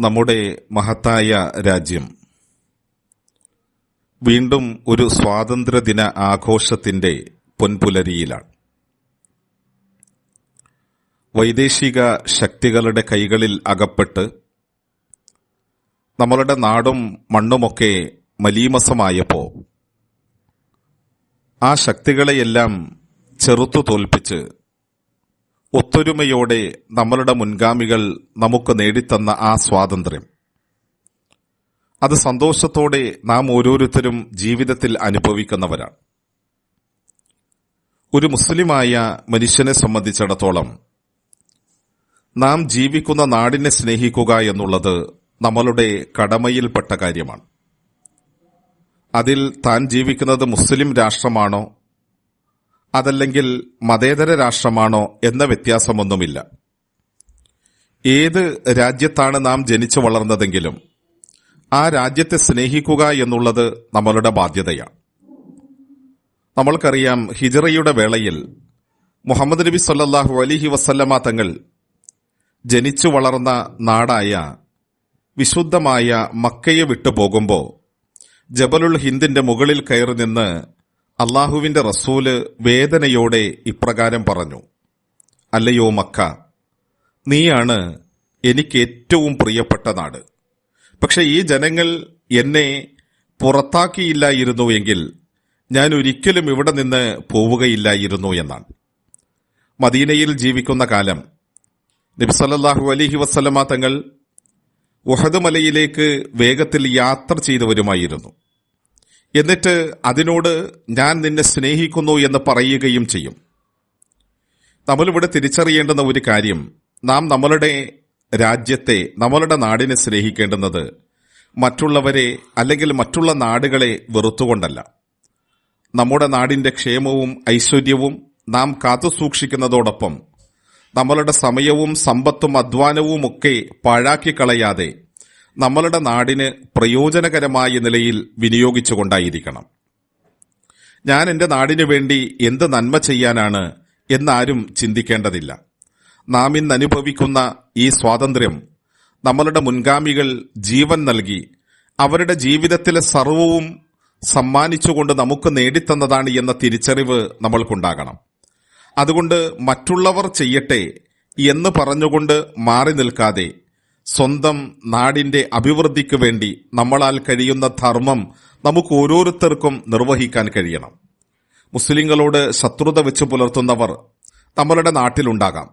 നമ്മുടെ മഹത്തായ രാജ്യം. വീണ്ടും ഒരു സ്വാതന്ത്ര്യദിന ആഘോഷത്തിന്റെ പൊൻപുലരിയിലാണ്. വൈദേശിക ശക്തികളുടെ കൈകളിൽ അകപ്പെട്ട് നമ്മളുടെ നാടും മണ്ണുമൊക്കെ മലീമസമായപ്പോ ആ ശക്തികളെയെല്ലാം ചെറുത്തു തോൽപ്പിച്ച് ഒത്തൊരുമയോടെ നമ്മളുടെ മുൻഗാമികൾ നമുക്ക് നേടിത്തന്ന ആ സ്വാതന്ത്ര്യം. അത് സന്തോഷത്തോടെ നാം ഓരോരുത്തരും ജീവിതത്തിൽ അനുഭവിക്കുന്നവരാണ്. ഒരു മുസ്ലിമായ മനുഷ്യനെ സംബന്ധിച്ചിടത്തോളം നാം ജീവിക്കുന്ന നാടിനെ സ്നേഹിക്കുക എന്നുള്ളത് നമ്മളുടെ കടമയിൽപ്പെട്ട കാര്യമാണ്. അതിൽ താൻ ജീവിക്കുന്നത് മുസ്ലിം രാഷ്ട്രമാണോ അതല്ലെങ്കിൽ മതേതര രാഷ്ട്രമാണോ എന്ന വ്യത്യാസമൊന്നുമില്ല. ഏത് രാജ്യത്താണ് നാം ജനിച്ചു വളർന്നതെങ്കിലും ആ രാജ്യത്തെ സ്നേഹിക്കുക എന്നുള്ളത് നമ്മളുടെ ബാധ്യതയാണ്. നമ്മൾക്കറിയാം ഹിജറയുടെ വേളയിൽ മുഹമ്മദ് നബി സല്ലാഹു അലിഹി വസല്ലമ തങ്ങൾ ജനിച്ചു വളർന്ന നാടായ വിശുദ്ധമായ മക്കയെ വിട്ടു പോകുമ്പോൾ ജബലുൽ ഹിന്ദിന്റെ മുകളിൽ കയറി നിന്ന് അള്ളാഹുവിന്റെ റസൂൽ വേദനയോടെ ഇപ്രകാരം പറഞ്ഞു അല്ലയോ മക്ക നീയാണ് എനിക്ക് ഏറ്റവും പ്രിയപ്പെട്ട നാട്. പക്ഷെ ഈ ജനങ്ങൾ എന്നെ പുറത്താക്കിയില്ലായിരുന്നു എങ്കിൽ ഞാൻ ഒരിക്കലും ഇവിടെ നിന്ന് പോവുകയില്ലായിരുന്നു എന്നാണ്. മദീനയിൽ ജീവിക്കുന്ന കാലം നബിസല്ലാഹു അലിഹി വസ്ലമ തങ്ങൾ ഉഹദ് മലയിലേക്ക് വേഗത്തിൽ യാത്ര ചെയ്തവരുമായിരുന്നു. എന്നിട്ട് അതിനോട് ഞാൻ നിന്നെ സ്നേഹിക്കുന്നു എന്ന് പറയുകയും ചെയ്യും. നമ്മളിവിടെ തിരിച്ചറിയേണ്ടുന്ന ഒരു കാര്യം നാം നമ്മളുടെ രാജ്യത്തെ നമ്മളുടെ നാടിനെ സ്നേഹിക്കേണ്ടുന്നത് മറ്റുള്ളവരെ അല്ലെങ്കിൽ മറ്റുള്ള നാടുകളെ വെറുത്തുകൊണ്ടല്ല. നമ്മുടെ നാടിന്റെ ക്ഷേമവും ഐശ്വര്യവും നാം കാത്തുസൂക്ഷിക്കുന്നതോടൊപ്പം നമ്മളുടെ സമയവും സമ്പത്തും അധ്വാനവും ഒക്കെ പാഴാക്കി കളയാതെ നമ്മളുടെ നാടിന് പ്രയോജനകരമായ നിലയിൽ വിനിയോഗിച്ചുകൊണ്ടായിരിക്കണം. ഞാൻ എന്റെ നാടിനു വേണ്ടി എന്ത് നന്മ ചെയ്യാനാണ് എന്നാരും ചിന്തിക്കേണ്ടതില്ല. നാം ഇന്ന് അനുഭവിക്കുന്ന ഈ സ്വാതന്ത്ര്യം നമ്മളുടെ മുൻഗാമികൾ ജീവൻ നൽകി അവരുടെ ജീവിതത്തിലെ സർവവും സമ്മാനിച്ചുകൊണ്ട് നമുക്ക് നേടിത്തന്നതാണ് എന്ന തിരിച്ചറിവ് നമ്മൾക്കുണ്ടാകണം. അതുകൊണ്ട് മറ്റുള്ളവർ ചെയ്യട്ടെ എന്ന് പറഞ്ഞുകൊണ്ട് മാറി നിൽക്കാതെ സ്വന്തം നാടിന്റെ അഭിവൃദ്ധിക്ക് വേണ്ടി നമ്മളാൽ കഴിയുന്ന ധർമ്മം നമുക്ക് ഓരോരുത്തർക്കും നിർവഹിക്കാൻ കഴിയണം. മുസ്ലിങ്ങളോട് ശത്രുത വെച്ച് പുലർത്തുന്നവർ നമ്മളുടെ നാട്ടിലുണ്ടാകാം.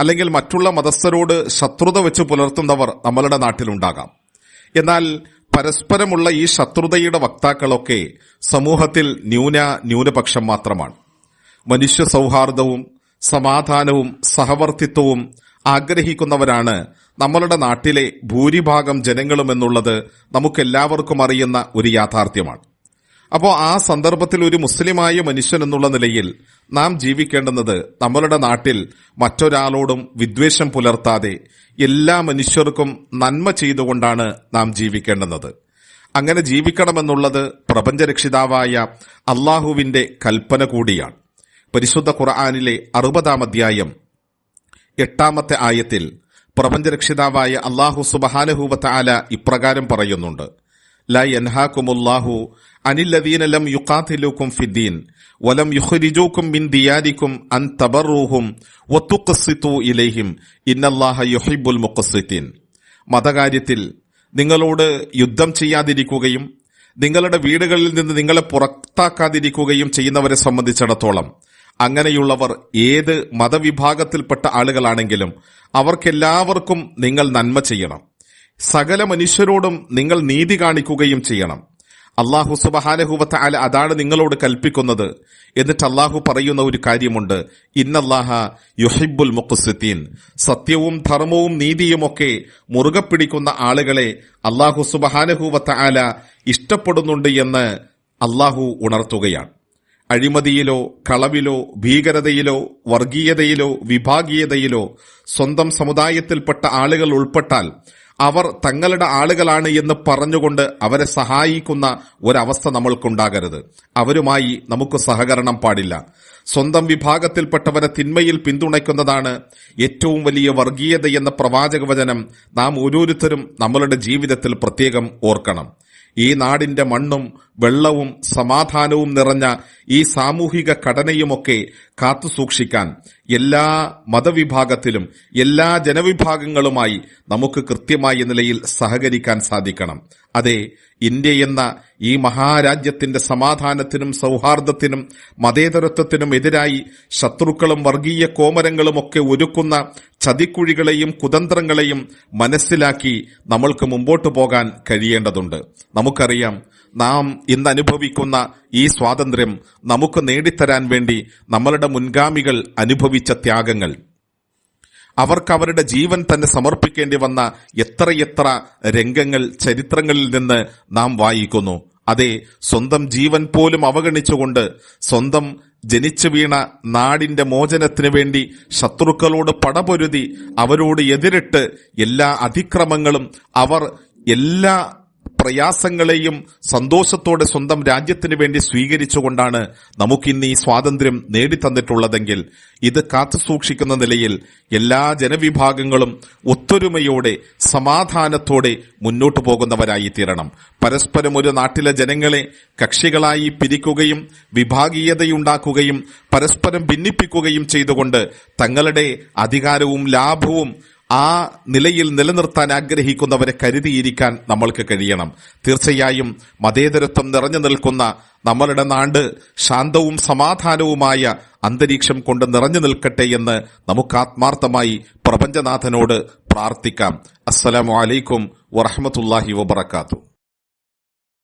അല്ലെങ്കിൽ മറ്റുള്ള മതസ്ഥരോട് ശത്രുത വെച്ച് പുലർത്തുന്നവർ നമ്മളുടെ നാട്ടിലുണ്ടാകാം. എന്നാൽ പരസ്പരമുള്ള ഈ ശത്രുതയുടെ വക്താക്കളൊക്കെ സമൂഹത്തിൽ ന്യൂന ന്യൂനപക്ഷം മാത്രമാണ്. മനുഷ്യ സൗഹാർദ്ദവും സമാധാനവും സഹവർത്തിത്വവും ആഗ്രഹിക്കുന്നവരാണ് നമ്മളുടെ നാട്ടിലെ ഭൂരിഭാഗം ജനങ്ങളും എന്നുള്ളത് നമുക്കെല്ലാവർക്കും അറിയുന്ന ഒരു യാഥാർത്ഥ്യമാണ്. അപ്പോൾ ആ സന്ദർഭത്തിൽ ഒരു മുസ്ലിമായ മനുഷ്യൻ എന്നുള്ള നിലയിൽ നാം ജീവിക്കേണ്ടുന്നത് നമ്മളുടെ നാട്ടിൽ മറ്റൊരാളോടും വിദ്വേഷം പുലർത്താതെ എല്ലാ മനുഷ്യർക്കും നന്മ ചെയ്തുകൊണ്ടാണ് നാം ജീവിക്കേണ്ടുന്നത്. അങ്ങനെ ജീവിക്കണമെന്നുള്ളത് പ്രപഞ്ചരക്ഷിതാവായ അള്ളാഹുവിന്റെ കൽപ്പന കൂടിയാണ്. പരിശുദ്ധ ഖുർആാനിലെ അറുപതാം അധ്യായം എട്ടാമത്തെ ആയത്തിൽ പ്രപഞ്ചരക്ഷിതാവായ അള്ളാഹു സുബഹാനഹൂവത്ത ആല ഇപ്രകാരം പറയുന്നുണ്ട്. യൻഹാക്കുമുല്ലാഹു അനില്ലദീന ലം യുഖാതിലുക്കും ഫിദ്ദീൻ വലം യുഖ്രിജൂക്കും മിൻ ദിയാരിക്കും അൻ തബറൂഹും വത്തുഖസ്സിതു ഇലൈഹിം ഇന്നല്ലാഹ യുഹിബ്ബുൽ മുഖസ്സിത്തീൻ മതകാര്യത്തിൽ നിങ്ങളോട് യുദ്ധം ചെയ്യാതിരിക്കുകയും നിങ്ങളുടെ വീടുകളിൽ നിന്ന് നിങ്ങളെ പുറത്താക്കാതിരിക്കുകയും ചെയ്യുന്നവരെ സംബന്ധിച്ചിടത്തോളം അങ്ങനെയുള്ളവർ ഏത് മതവിഭാഗത്തിൽപ്പെട്ട ആളുകളാണെങ്കിലും അവർക്കെല്ലാവർക്കും നിങ്ങൾ നന്മ ചെയ്യണം. സകല മനുഷ്യരോടും നിങ്ങൾ നീതി കാണിക്കുകയും ചെയ്യണം. അള്ളാഹു സുബഹാനഹുവത്ത അല അതാണ് നിങ്ങളോട് കൽപ്പിക്കുന്നത്. എന്നിട്ട് അള്ളാഹു പറയുന്ന ഒരു കാര്യമുണ്ട്. ഇന്നല്ലാഹ യുഹിബുൽ മുഖുസിത്തീൻ. സത്യവും ധർമ്മവും നീതിയുമൊക്കെ മുറുകെ പിടിക്കുന്ന ആളുകളെ അള്ളാഹു സുബഹാനഹുവത്ത അല ഇഷ്ടപ്പെടുന്നുണ്ട് എന്ന് അള്ളാഹു ഉണർത്തുകയാണ്. അഴിമതിയിലോ കളവിലോ ഭീകരതയിലോ വർഗീയതയിലോ വിഭാഗീയതയിലോ സ്വന്തം സമുദായത്തിൽപ്പെട്ട ആളുകൾ ഉൾപ്പെട്ടാൽ അവർ തങ്ങളുടെ ആളുകളാണ് എന്ന് പറഞ്ഞുകൊണ്ട് അവരെ സഹായിക്കുന്ന ഒരവസ്ഥ നമ്മൾക്കുണ്ടാകരുത്. അവരുമായി നമുക്ക് സഹകരണം പാടില്ല. സ്വന്തം വിഭാഗത്തിൽപ്പെട്ടവരെ തിന്മയിൽ പിന്തുണയ്ക്കുന്നതാണ് ഏറ്റവും വലിയ വർഗീയത എന്ന പ്രവാചക വചനം നാം ഓരോരുത്തരും നമ്മളുടെ ജീവിതത്തിൽ പ്രത്യേകം ഓർക്കണം. ഈ നാടിന്റെ മണ്ണും വെള്ളവും സമാധാനവും നിറഞ്ഞ ഈ സാമൂഹിക ഘടനയുമൊക്കെ കാത്തുസൂക്ഷിക്കാൻ എല്ലാ മതവിഭാഗത്തിലും എല്ലാ ജനവിഭാഗങ്ങളുമായി നമുക്ക് കൃത്യമായ നിലയിൽ സഹകരിക്കാൻ സാധിക്കണം. അതെ ഇന്ത്യ എന്ന ഈ മഹാരാജ്യത്തിന്റെ സമാധാനത്തിനും സൗഹാർദ്ദത്തിനും മതേതരത്വത്തിനും എതിരായി ശത്രുക്കളും വർഗീയ കോമരങ്ങളും ഒക്കെ ഒരുക്കുന്ന ചതിക്കുഴികളെയും കുതന്ത്രങ്ങളെയും മനസ്സിലാക്കി നമ്മൾക്ക് മുമ്പോട്ടു പോകാൻ കഴിയേണ്ടതുണ്ട്. നമുക്കറിയാം നാം ഇന്ന് അനുഭവിക്കുന്ന ഈ സ്വാതന്ത്ര്യം നമുക്ക് നേടിത്തരാൻ വേണ്ടി നമ്മളുടെ മുൻഗാമികൾ അനുഭവിച്ച ത്യാഗങ്ങൾ. അവർക്ക് അവരുടെ ജീവൻ തന്നെ സമർപ്പിക്കേണ്ടി വന്ന എത്രയെത്ര രംഗങ്ങൾ ചരിത്രങ്ങളിൽ നിന്ന് നാം വായിക്കുന്നു. അതെ സ്വന്തം ജീവൻ പോലും അവഗണിച്ചുകൊണ്ട് സ്വന്തം ജനിച്ചു വീണ നാടിന്റെ മോചനത്തിന് വേണ്ടി ശത്രുക്കളോട് പടപൊരുതി അവരോട് എതിരിട്ട് എല്ലാ അതിക്രമങ്ങളും അവർ എല്ലാ പ്രയാസങ്ങളെയും സന്തോഷത്തോടെ സ്വന്തം രാജ്യത്തിന് വേണ്ടി സ്വീകരിച്ചുകൊണ്ടാണ് നമുക്കിന്ന് ഈ സ്വാതന്ത്ര്യം നേടിത്തന്നിട്ടുള്ളതെങ്കിൽ ഇത് കാത്തുസൂക്ഷിക്കുന്ന നിലയിൽ എല്ലാ ജനവിഭാഗങ്ങളും ഒത്തൊരുമയോടെ സമാധാനത്തോടെ മുന്നോട്ടു പോകുന്നവരായി തീരണം പരസ്പരം ഒരു നാട്ടിലെ ജനങ്ങളെ കക്ഷികളായി പിരിക്കുകയും വിഭാഗീയതയുണ്ടാക്കുകയും പരസ്പരം ഭിന്നിപ്പിക്കുകയും ചെയ്തുകൊണ്ട് തങ്ങളുടെ അധികാരവും ലാഭവും ആ നിലയിൽ നിലനിർത്താൻ ആഗ്രഹിക്കുന്നവരെ കരുതിയിരിക്കാൻ നമ്മൾക്ക് കഴിയണം. തീർച്ചയായും മതേതരത്വം നിറഞ്ഞു നിൽക്കുന്ന നമ്മളുടെ നാട് ശാന്തവും സമാധാനവുമായ അന്തരീക്ഷം കൊണ്ട് നിറഞ്ഞു നിൽക്കട്ടെ എന്ന് നമുക്ക് ആത്മാർത്ഥമായി പ്രപഞ്ചനാഥനോട് പ്രാർത്ഥിക്കാം. അസ്സലാമു അലൈക്കും വറഹമത്തല്ലാഹി വബർക്കാത്തു